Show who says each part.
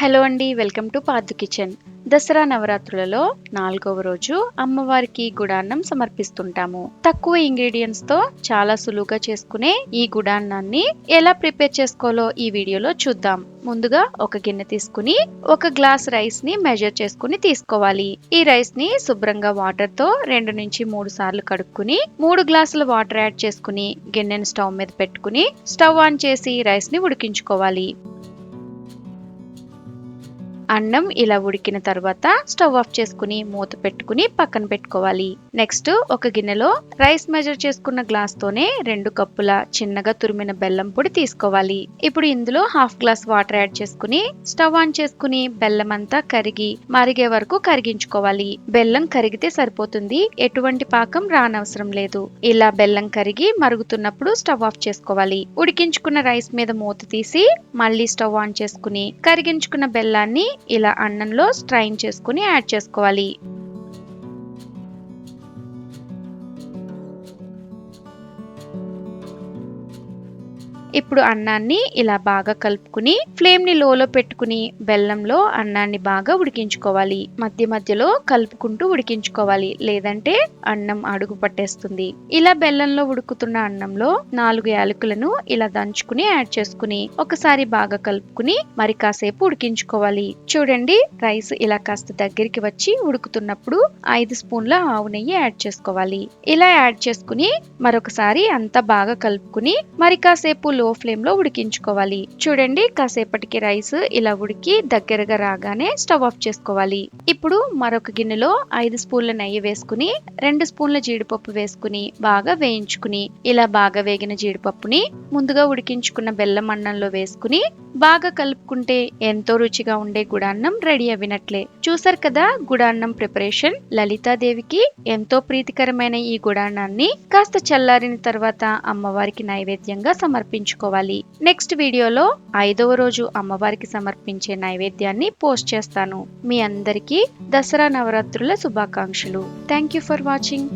Speaker 1: Hello అండి welcome to పాదు kitchen. Dasara నవరాత్రులలో నాలుగవ రోజు అమ్మవారికి గుడాన్నం సమర్పిస్తుంటాము. తక్కువ ఇంగ్రీడియంట్స్తో చాలా సులువుగా చేసుకునే ఈ గుడాన్నాన్ని ఎలా ప్రిపేర్ చేసుకోవాలో ఈ వీడియోలో చూద్దాం. ముందుగా ఒక గిన్నె తీసుకుని ఒక గ్లాస్ రైస్ని మెజర్ చేసుకుని తీసుకోవాలి. ఈ రైస్ని శుభ్రంగా వాటర్తో రెండు నుంచి మూడు సార్లు కడుక్కుని మూడు గ్లాసుల వాటర్ యాడ్ చేసుకుని గిన్నెను స్టవ్ మీద పెట్టుకుని స్టవ్ ఆన్ చేసి రైస్ని ఉడికించుకోవాలి. అన్నం ఇలా ఉడికిన తర్వాత స్టవ్ ఆఫ్ చేసుకుని మూత పెట్టుకుని పక్కన పెట్టుకోవాలి. నెక్స్ట్ ఒక గిన్నెలో రైస్ మెజర్ చేసుకున్న గ్లాస్ తోనే రెండు కప్పుల చిన్నగా తురిమిన బెల్లం పొడి తీసుకోవాలి. ఇప్పుడు ఇందులో హాఫ్ గ్లాస్ వాటర్ యాడ్ చేసుకుని స్టవ్ ఆన్ చేసుకుని బెల్లం అంతా కరిగి మరిగే వరకు కరిగించుకోవాలి. బెల్లం కరిగితే సరిపోతుంది. ఎటువంటి పాకం రానవసరం లేదు. ఇలా బెల్లం కరిగి మరుగుతున్నప్పుడు స్టవ్ ఆఫ్ చేసుకోవాలి. ఉడికించుకున్న రైస్ మీద మూత తీసి మళ్ళీ స్టవ్ ఆన్ చేసుకుని కరిగించుకున్న బెల్లాన్ని ఇలా అన్నంలో స్ట్రైన్ చేసుకుని యాడ్ చేసుకోవాలి. ఇప్పుడు అన్నాన్ని ఇలా బాగా కలుపుకుని ఫ్లేమ్ని లోలో పెట్టుకుని బెల్లంలో అన్నాన్ని బాగా ఉడికించుకోవాలి. మధ్య మధ్యలో కలుపుకుంటూ ఉడికించుకోవాలి. లేదంటే అన్నం అడుగు పట్టేస్తుంది. ఇలా బెల్లంలో ఉడుకుతున్న అన్నంలో నాలుగు యాలకులను ఇలా దంచుకుని యాడ్ చేసుకుని ఒకసారి బాగా కలుపుకుని మరి కాసేపు ఉడికించుకోవాలి. చూడండి రైస్ ఇలా కాస్త దగ్గరికి వచ్చి ఉడుకుతున్నప్పుడు ఐదు స్పూన్ల ఆవు నెయ్యి యాడ్ చేసుకోవాలి. ఇలా యాడ్ చేసుకుని మరొకసారి అంతా బాగా కలుపుకుని మరి కాసేపు లో ఫ్లేమ్లో ఉడికించుకోవాలి. చూడండి కాసేపటికి రైస్ ఇలా ఉడికి దగ్గరగా రాగానే స్టవ్ ఆఫ్ చేసుకోవాలి. ఇప్పుడు మరొక గిన్నెలో ఐదు స్పూన్ల నెయ్యి వేసుకుని రెండు స్పూన్ల జీడిపప్పు వేసుకుని బాగా వేయించుకుని ఇలా బాగా వేగిన జీడిపప్పుని ముందుగా ఉడికించుకున్న బెల్లం అన్నంలో వేసుకుని బాగా కలుపుకుంటే ఎంతో రుచిగా ఉండే గుడాన్నం రెడీ అవినట్లే చూసారు కదా గుడాన్నం ప్రిపరేషన్? లలితాదేవికి ఎంతో ప్రీతికరమైన ఈ గుడాన్నాన్ని కాస్త చల్లారిన తర్వాత అమ్మవారికి నైవేద్యంగా ఉంచుకోవాలి నెక్స్ట్ వీడియోలో ఐదవ రోజు అమ్మవారికి సమర్పించే నైవేద్యాన్ని పోస్ట్ చేస్తాను. మీ అందరికీ దసరా నవరాత్రుల శుభాకాంక్షలు. Thank you for watching.